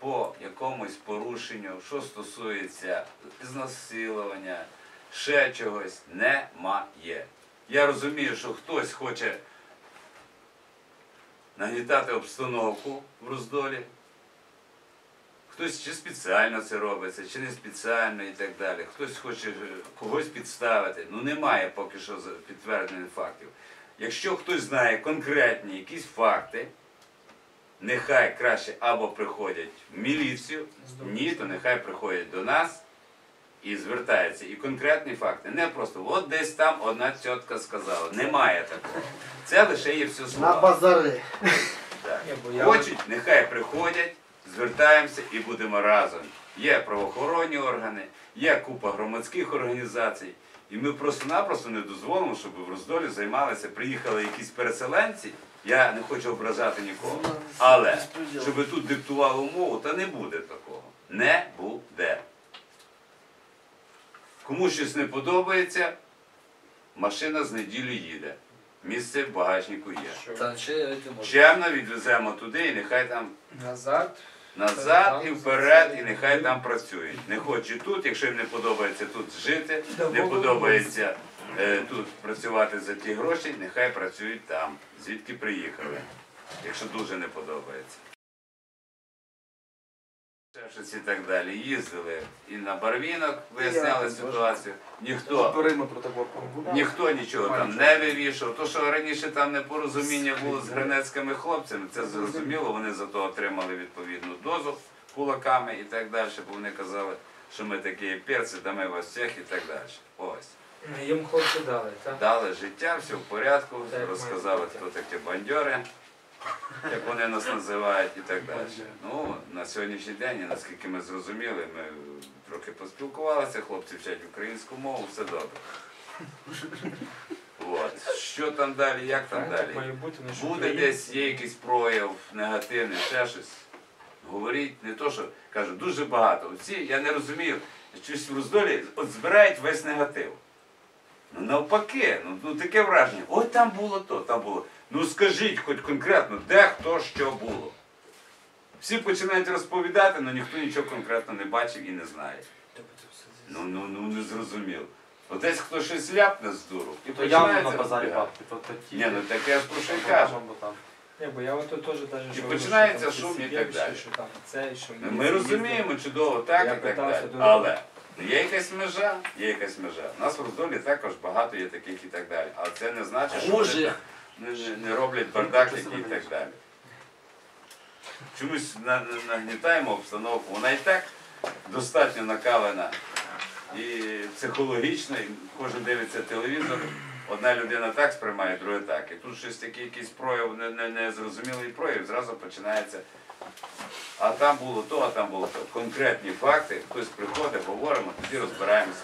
по якомусь порушенню, що стосується знасилування, ще чогось, немає. Я розумію, що хтось хоче нагнітати обстановку в роздолі. Хтось чи спеціально це робиться, чи не спеціально і так далі. Хтось хоче когось підставити. Ну немає поки що підтверджених фактів. Якщо хтось знає конкретні якісь факти, нехай краще або приходять в міліцію, ні, то нехай приходять до нас і звертаються. І конкретні факти. Не просто от десь там одна тітка сказала. Немає такого. Це лише є все На базари. Так. Хочуть, нехай приходять, звертаємося і будемо разом. Є правоохоронні органи, є купа громадських організацій. І ми просто-напросто не дозволимо, щоб в роздолі займалися, приїхали якісь переселенці. Я не хочу ображати нікого. Але щоб тут диктували умову, та не буде такого. Не буде. Кому щось не подобається, машина з неділю їде. Місце в багажнику є. Чемно відвеземо туди і нехай там Назад. назад і вперед, і нехай там працюють. Не хоче тут, якщо їм не подобається тут жити, не подобається тут працювати за ті гроші, нехай працюють там, звідки приїхали, якщо дуже не подобається. І так далі. Їздили і на Барвінок, виясняли ситуацію. Ніхто. Ніхто нічого там не вирішував. То, що раніше там непорозуміння було з гранецькими хлопцями, це зрозуміло. Вони зато отримали відповідну дозу кулаками і так далі, бо вони казали, що ми такі перці, дамо вас всіх і так далі. Ось. Їм хлопці дали, так? Дали життя, все в порядку, Так, розказали, хто такі бандьори, як вони нас називають і так далі. Ну, на сьогоднішній день, наскільки ми зрозуміли, ми трохи поспілкувалися, хлопці вчать українську мову, все добре. От. Що там далі, як там Так, далі? має бути, Буде десь є якийсь прояв негативний, ще щось. Говоріть, не то, що кажу, дуже багато. Оці, я не розумію, щось в роздолі от збирають весь негатив. Ну навпаки, ну, ну таке враження. От там було то, там було. Ну скажіть хоч конкретно, де хто що було. Всі починають розповідати, але ніхто нічого конкретно не бачив і не знає. Ну, ну, ну не зрозуміло. От десь хто щось ляпне з дуру. І То явно на починається базарі бабки, то такі. Ні, ну так я ж про що й кажу. Ні, бо я от теж даже І що починається шум і так далі. Що там це, що Ми розуміємо чудово так і так питався далі. Але є якась межа, є якась межа. У нас в роздолі також багато є таких і так далі. Але це не значить, що вони не, не, не роблять бардак такий і так далі. Чомусь на- на- нагнітаємо обстановку. Вона і так достатньо накалена і психологічно, і кожен дивиться телевізор. Одна людина так сприймає, друга так. І тут щось такий якийсь прояв, не- не- незрозумілий прояв, зразу починається. А там було то, а там було то. Конкретні факти, хтось приходить, говоримо, тоді розбираємося.